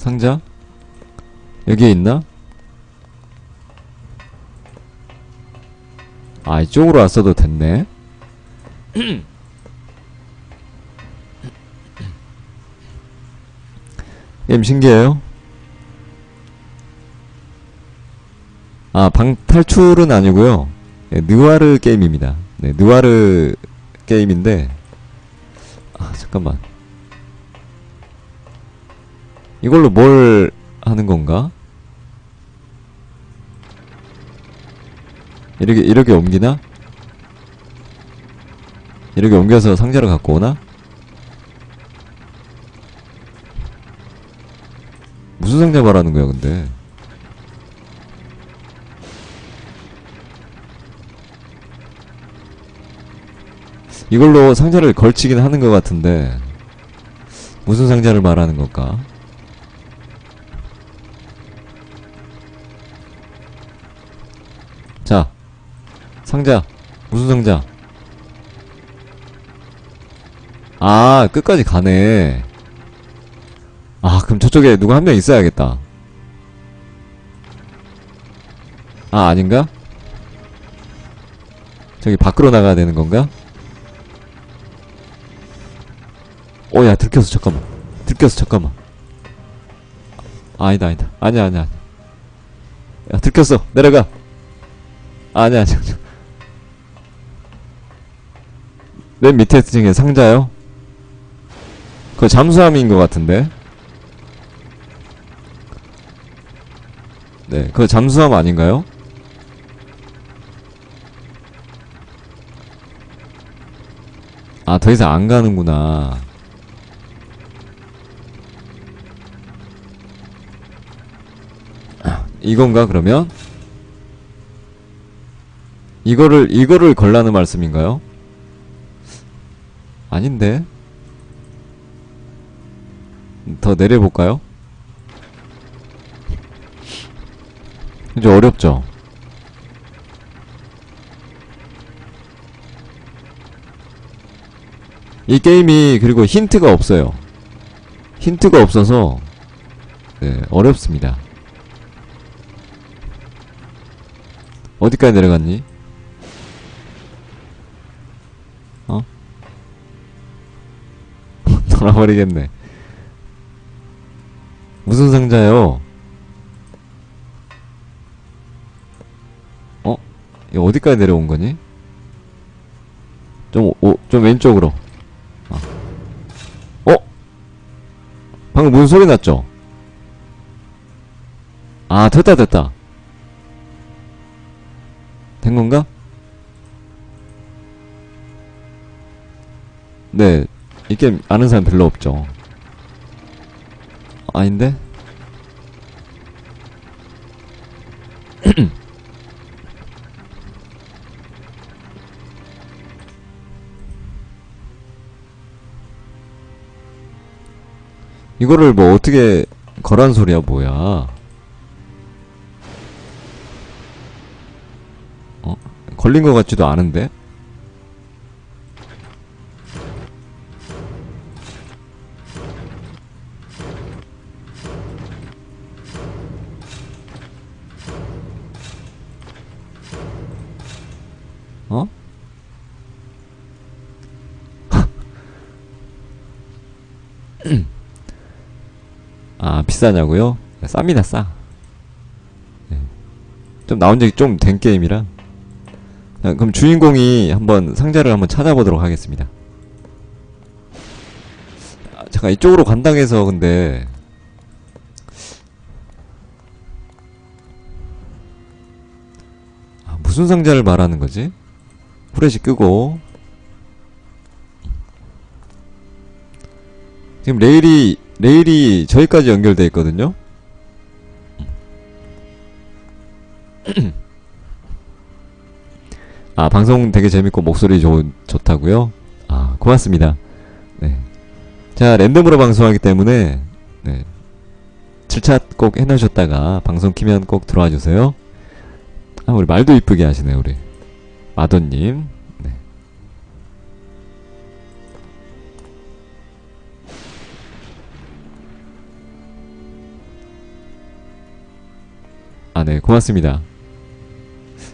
상자? 여기에 있나? 아 이쪽으로 왔어도 됐네. 게임 신기해요? 아 방 탈출은 아니고요. 네, 느와르 게임입니다. 네 느와르 게임인데 아 잠깐만 이걸로 뭘 하는 건가? 이렇게 이렇게 옮기나? 이렇게 옮겨서 상자를 갖고 오나? 무슨 상자 말하는 거야 근데 이걸로 상자를 걸치긴 하는 것 같은데 무슨 상자를 말하는 걸까? 자 상자. 무슨 상자? 아 끝까지 가네. 아 그럼 저쪽에 누가 한 명 있어야겠다. 아 아닌가? 저기 밖으로 나가야 되는 건가? 오야 들켰어 잠깐만. 들켰어 잠깐만. 아, 아니다. 아니다 아니야 아니야. 야 들켰어. 내려가. 아니야 아니야 아니야. 맨 밑에 중에 상자요? 그거 잠수함인 것 같은데 네 그거 잠수함 아닌가요? 아 더 이상 안 가는구나 이건가 그러면? 이거를 이거를 걸라는 말씀인가요? 아닌데 더 내려볼까요? 이제 어렵죠? 이 게임이 그리고 힌트가 없어요 힌트가 없어서 네, 어렵습니다 어디까지 내려갔니? 돌아버리겠네. 무슨 상자요? 어? 이거 어디까지 내려온 거니? 좀, 오, 좀 왼쪽으로. 어? 어? 방금 무슨 소리 났죠? 아, 됐다, 됐다. 된 건가? 네, 이 게임 아는 사람 별로 없죠. 아닌데? 이거를 뭐 어떻게 거란 소리야 뭐야? 어? 걸린 것 같지도 않은데? 어? 아 비싸냐고요? 쌉니다 싸. 네. 좀 나온 지 좀 된 게임이라. 자, 그럼 주인공이 한번 상자를 한번 찾아보도록 하겠습니다. 아, 잠깐 이쪽으로 간당해서 근데 아, 무슨 상자를 말하는 거지? 후레쉬 끄고 지금 레일이 레일이 저기까지 연결돼 있거든요. 아 방송 되게 재밌고 목소리 좋, 좋다고요? 아 고맙습니다. 네. 자 랜덤으로 방송하기 때문에 네. 7차 꼭 해놓으셨다가 방송 키면 꼭 들어와 주세요. 아 우리 말도 이쁘게 하시네 우리 마더님 네. 아, 네, 고맙습니다.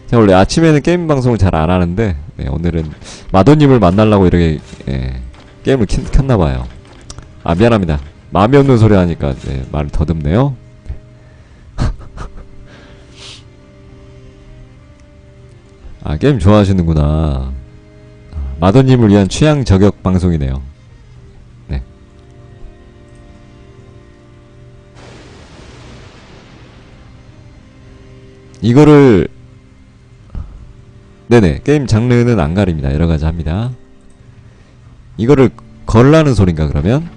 제가 원래 아침에는 게임 방송을 잘 안 하는데, 네, 오늘은 마더님을 만나려고 이렇게, 예, 게임을 켰, 켰나봐요. 아, 미안합니다. 마음이 없는 소리 하니까, 네. 말을 더듬네요. 아, 게임 좋아하시는구나. 아, 마도님을 위한 취향 저격 방송이네요. 네. 이거를 네네 게임 장르는 안 가립니다 여러가지 합니다 이거를 걸라는 소린가 그러면?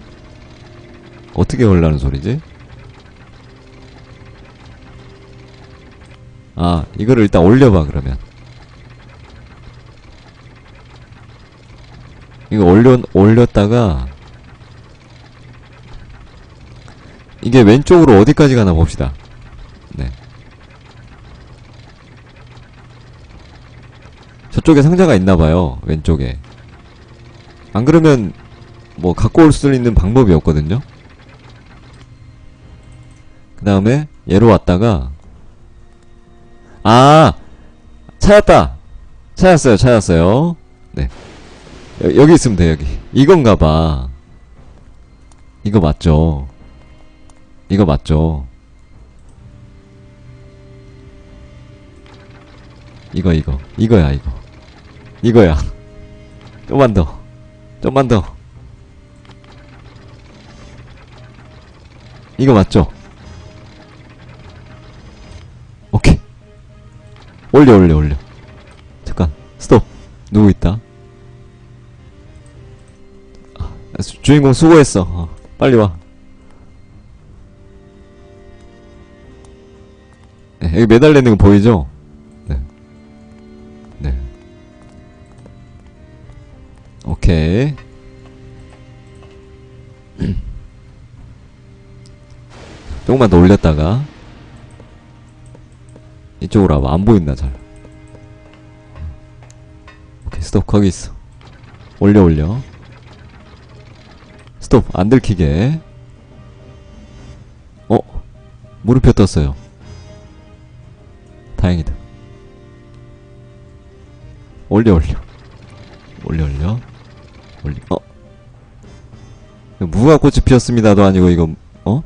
어떻게 걸라는 소리지? 아 이거를 일단 올려봐 그러면 이거 올려, 올렸다가 이게 왼쪽으로 어디까지 가나 봅시다. 네. 저쪽에 상자가 있나봐요 왼쪽에. 안 그러면 뭐 갖고 올 수 있는 방법이 없거든요. 그 다음에 얘로 왔다가 아! 찾았다! 찾았어요 찾았어요. 네 여, 여기 있으면 돼 여기. 이건가 봐. 이거 맞죠? 이거 맞죠? 이거 이거. 이거야 이거. 이거야. 좀만 더. 좀만 더. 이거 맞죠? 오케이. 올려 올려 올려. 잠깐. 스톱. 누구 있다 주인공 수고했어 어, 빨리 와 네, 여기 매달려 있는 거 보이죠? 네. 네. 오케이. 조금만 더 올렸다가 이쪽으로 와봐 안 보인다 잘 오케이 스톱 거기 있어 올려 올려 스톱 안 들키게. 어? 무릎표 떴어요. 다행이다. 올려 올려. 올려 올려. 올리 어? 무화 꽃이 피었습니다도 아니고 이거 어?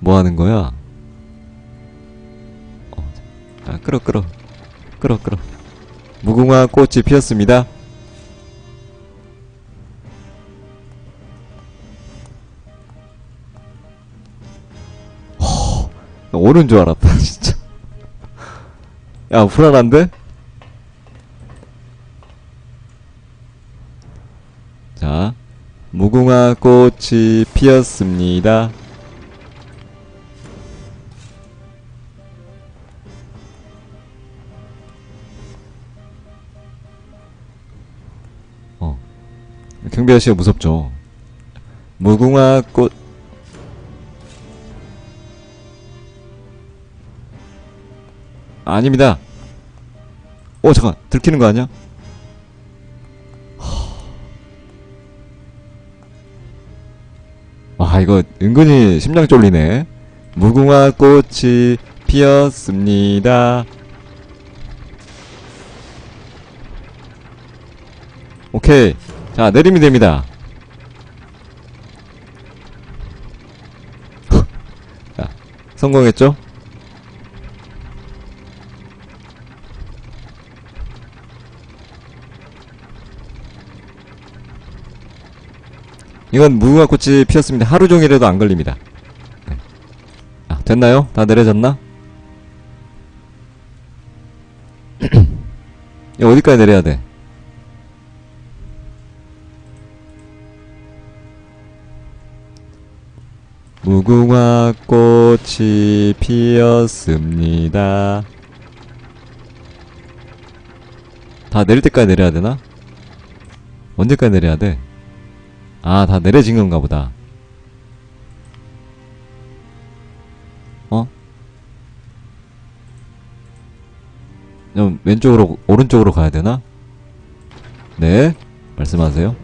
뭐 하는 거야? 어, 아 끌어 끌어. 끌어 끌어. 무궁화 꽃이 피었습니다 나 오른 줄 알았다 진짜 야 불안한데? 자, 무궁화 꽃이 피었습니다. 어. 경비 아저씨가 무섭죠. 무궁화 꽃. 아닙니다. 어, 잠깐. 들키는 거 아니야? 와 이거 은근히 심장 쫄리네 무궁화 꽃이 피었습니다 오케이 자 내리면 됩니다 자 성공했죠? 이건 무궁화 꽃이 피었습니다. 하루 종일해도 안 걸립니다. 네. 아, 됐나요? 다 내려졌나? 어디까지 내려야 돼? 무궁화 꽃이 피었습니다. 다 내릴 때까지 내려야 되나? 언제까지 내려야 돼? 아, 다 내려진 건가 보다. 어? 그럼 왼쪽으로, 오른쪽으로 가야 되나? 네. 말씀하세요.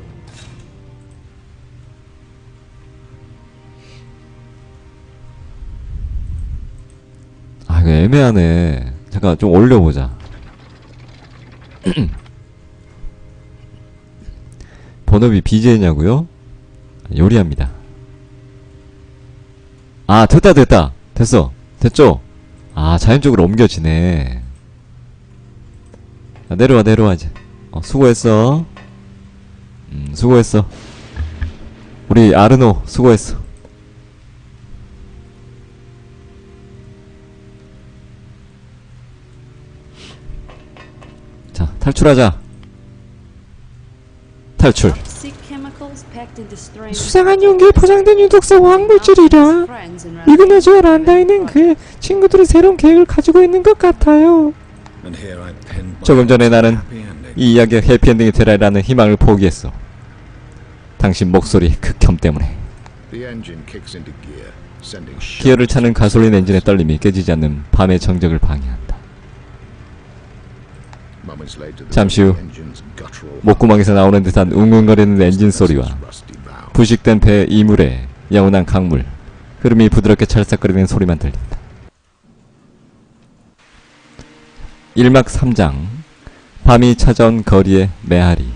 아, 이거 애매하네. 잠깐 좀 올려보자. 번업이 BJ냐고요? 요리합니다. 아 됐다 됐다 됐어 됐죠? 아 자연적으로 옮겨지네. 자, 내려와 내려와 이제. 어, 수고했어. 음 수고했어. 우리 아르노 수고했어. 자 탈출하자. 탈출. 수상한 용기에 포장된 유독성 화학물질이라 이그네즈와 란다이는 그 친구들이 새로운 계획을 가지고 있는 것 같아요. 조금 전에 나는 이 이야기가 해피엔딩이 되라라는 희망을 포기했어. 당신 목소리 극혐 때문에 기어를 차는 가솔린 엔진의 떨림이 깨지지 않는 밤의 정적을 방해한다. 잠시 후 목구멍에서 나오는 듯한 웅웅거리는 엔진 소리와 부식된 배의 이물에 영원한 강물 흐름이 부드럽게 찰싹거리는 소리만 들린다. 1막 3장 밤이 찾아온 거리의 메아리